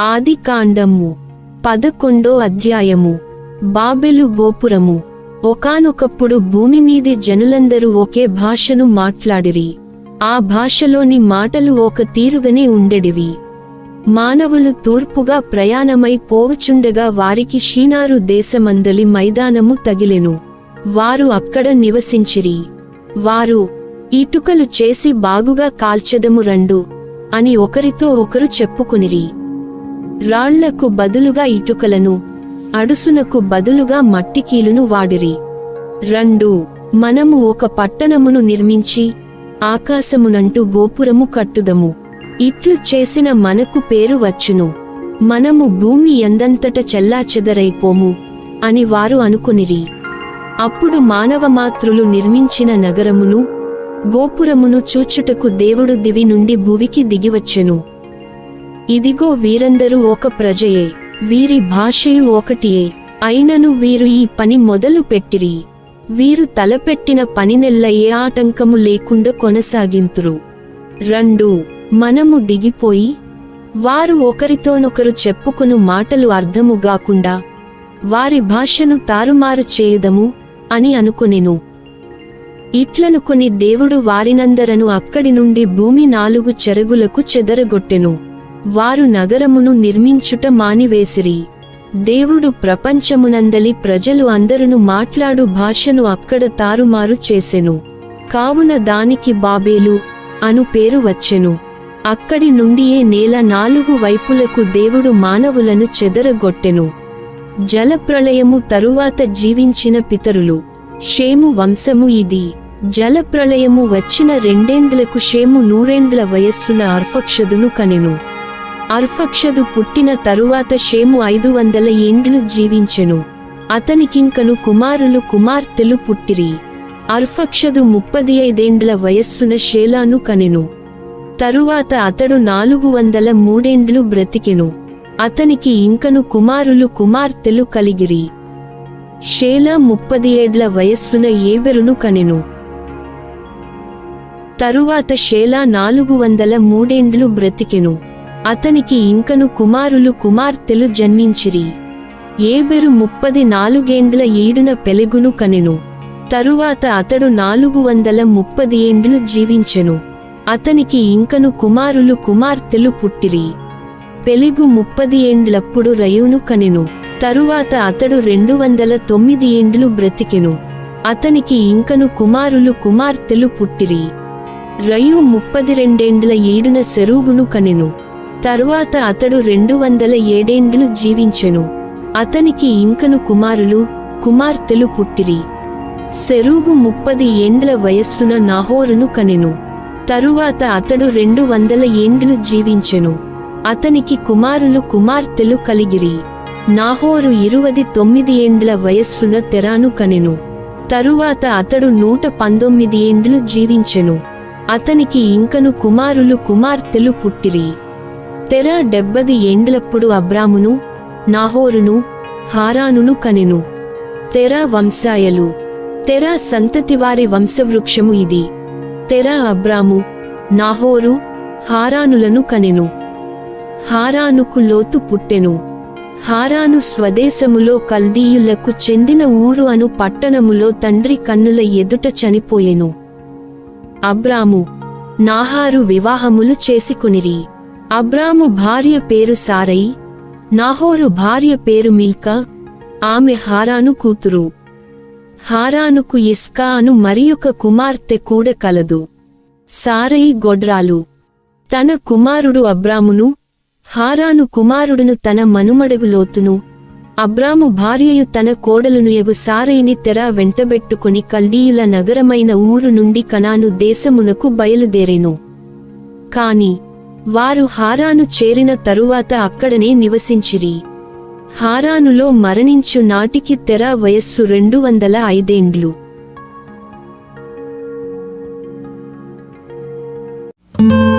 ఆదికాండము పదకొండో అధ్యాయము బాబెలు గోపురము. ఒకానొకప్పుడు భూమి మీది జనులందరూ ఒకే భాషను మాట్లాడిరి. ఆ భాషలోని మాటలు ఒక తీరుగనే ఉండెడివి. మానవులు తూర్పుగా ప్రయాణమై పోవుచుండగా వారికి షీనారు దేశమందలి మైదానము తగిలెను. వారు అక్కడ నివసించిరి. వారు ఇటుకలు చేసి బాగుగా కాల్చెదము రండు అని ఒకరితో ఒకరు చెప్పుకునిరి. రాళ్ళకు బదులుగా ఇటుకలను అడుసునకు బదులుగా మట్టికీలును వాడిరి. రెండు మనము ఒక పట్టణమును నిర్మించి ఆకాశమునంటూ గోపురము కట్టుదము. ఇట్లు చేసిన మనకు పేరు వచ్చును. మనము భూమి ఎందంతట చెల్లాచెదరైపోము అని వారు అనుకునిరి. అప్పుడు మానవమాత్రులు నిర్మించిన నగరమును గోపురమును చూచుటకు దేవుడు దివి నుండి భువికి దిగివచ్చెను. ఇదిగో వీరందరూ ఒక ప్రజయే వీరి భాషయు ఒకటియే అయినను వీరు ఈ పని మొదలు పెట్టిరి. వీరు తలపెట్టిన పనినెల్ల ఏ ఆటంకము లేకుండా కొనసాగింతురు. రెండు మనము దిగిపోయి వారు ఒకరితోనొకరు చెప్పుకును మాటలు అర్థము గాకుండా వారి భాషను తారుమారు చేయదము అని అనుకునెను. ఇట్లనుకుని దేవుడు వారినందరను అక్కడి నుండి భూమి నాలుగు చెరగులకు చెదరగొట్టెను. వారు నగరమును నిర్మించుట మానివేసిరి. దేవుడు ప్రపంచమునందలి ప్రజలు అందరును మాట్లాడు భాషను అక్కడ తారుమారు చేసెను. కావున దానికి బాబేలు అను పేరు వచ్చెను. అక్కడి నుండియే నేల నాలుగు వైపులకు దేవుడు మానవులను చెదరగొట్టెను. జలప్రళయము తరువాత జీవించిన పితరులు. షేము వంశము ఇది. జలప్రళయము వచ్చిన రెండేండ్లకు షేము నూరేండ్ల వయస్సున అర్ఫక్షదును కనెను. అర్ఫక్షదు పుట్టిన తరువాత షేము ఐదు వందల ఏండ్లు జీవించెను. అతనికింకను కుమారులు కుమార్తెలు పుట్టిరి. అర్ఫక్షదు ముప్పది ఐదేండ్ల వయస్సున షేలాను కనెను. తరువాత అతడు నాలుగు వందల మూడేండ్లు బ్రతికెను. అతనికి ఇంకను కుమారులు కుమార్తెలు కలిగిరి. షేలా ముప్పది ఏడ్ల వయస్సున ఏబెరును కనెను. తరువాత షేలా నాలుగు వందల మూడేండ్లు బ్రతికెను. అతనికి ఇంకను కుమారులు కుమార్తెలు జన్మించిరి. ఏబెరు ముప్పది నాలుగేండ్ల ఏడున పెలుగును కనెను. తరువాత అతడు నాలుగు వందల ముప్పది ఏండ్లు జీవించెను. అతనికి ఇంకను కుమారులు కుమార్తెలు పుట్టిరి. పెలిగు ముప్పది ఏండ్లప్పుడు రయును కనెను. తరువాత అతడు రెండు వందల తొమ్మిది ఏండ్లు బ్రతికెను. అతనికి ఇంకను కుమారులు కుమార్తెలు పుట్టిరి. రయు ముప్పది రెండేండ్ల ఏడున సెరూగును కనెను. తరువాత అతడు రెండు వందల ఏడేండ్లు జీవించెను. అతనికి ఇంకను కుమారులు కుమార్తెలు పుట్టిరి. సెరూగు ముప్పది ఏండ్ల వయస్సున నాహోరును కనెను. తరువాత అతడు రెండు వందల ఏండ్లు జీవించెను. అతనికి కుమారులు కుమార్తెలు కలిగిరి. నాహోరు ఇరువది తొమ్మిది ఏండ్ల వయస్సున తెరాను కనెను. తరువాత అతడు నూట పంతొమ్మిది ఏండ్లు జీవించెను. అతనికి ఇంకను కుమారులు కుమార్తెలు పుట్టిరి. తెర డెబ్బది ఏండ్లప్పుడు అబ్రామును నాహోరును హారానును కనెను. తెర వంశాయలు. తెర సంతతివారి వంశవృక్షము ఇది. తెర అబ్రాము నాహోరు హారానులను కనెను. హారానుకు లోతు పుట్టెను. హారాను స్వదేశములో కల్దీయులకు చెందిన ఊరు అను పట్టణములో తండ్రి కన్నుల ఎదుట చనిపోయెను. అబ్రాము నాహారు వివాహములు చేసుకునిరి. అబ్రాము భార్య పేరు సారయి నాహోరు భార్య పేరు మిల్కా ఆమె హారాను కూతురు. హారానుకు ఇస్కా అను మరియొక కుమార్తె కూడా కలదు. సారయి గొడ్రాలు. తన కుమారుడు అబ్రామును హారాను కుమారుడును తన మనుమడగు లోతును అబ్రాము భార్యయు తన కోడలును ఎగు సారైని తెర వెంటబెట్టుకుని కల్దీయుల నగరమైన ఊరు నుండి కనాను దేశమునకు బయలుదేరెను. కాని వారు హారాను చేరిన తరువాత అక్కడనే నివసించిరి. హారానులో మరణించు నాటికి తెర వయస్సు రెండు వందల ఐదేండ్లు. thank you